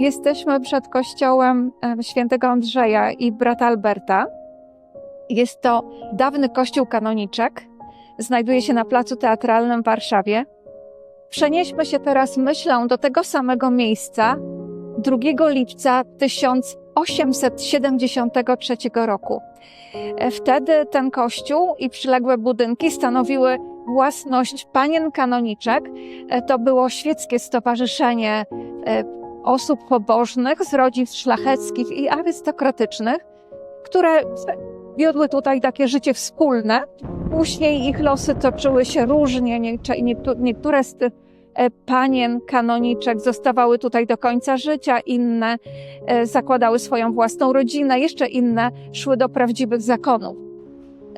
Jesteśmy przed kościołem e, świętego Andrzeja i brata Alberta. Jest to dawny kościół kanoniczek. Znajduje się na placu teatralnym w Warszawie. Przenieśmy się teraz myślą do tego samego miejsca 2 lipca 1873 roku. E, Wtedy ten kościół i przyległe budynki stanowiły własność panien kanoniczek. E, To było świeckie stowarzyszenie osób pobożnych z rodzin szlacheckich i arystokratycznych, które wiodły tutaj takie życie wspólne. Później ich losy toczyły się różnie. Nie- niektó- Niektóre z tych e, panien kanoniczek zostawały tutaj do końca życia, inne e, zakładały swoją własną rodzinę, jeszcze inne szły do prawdziwych zakonów.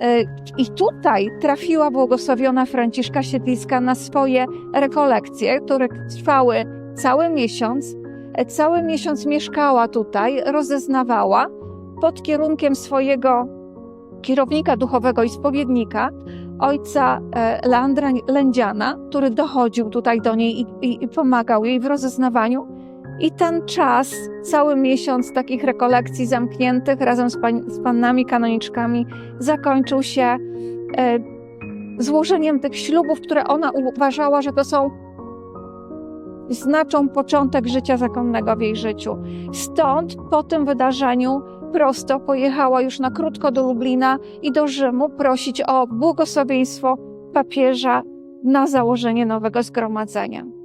E, I tutaj trafiła błogosławiona Franciszka Siedliska na swoje rekolekcje, które trwały cały miesiąc. Cały miesiąc mieszkała tutaj, rozeznawała pod kierunkiem swojego kierownika duchowego i spowiednika, ojca e, Leandra Lędziana, który dochodził tutaj do niej i, i, i pomagał jej w rozeznawaniu. I ten czas, cały miesiąc takich rekolekcji zamkniętych razem z, pań, z pannami kanoniczkami, zakończył się e, złożeniem tych ślubów, które ona uważała, że to są znaczą początek życia zakonnego w jej życiu. Stąd po tym wydarzeniu prosto pojechała już na krótko do Lublina i do Rzymu prosić o błogosławieństwo papieża na założenie nowego zgromadzenia.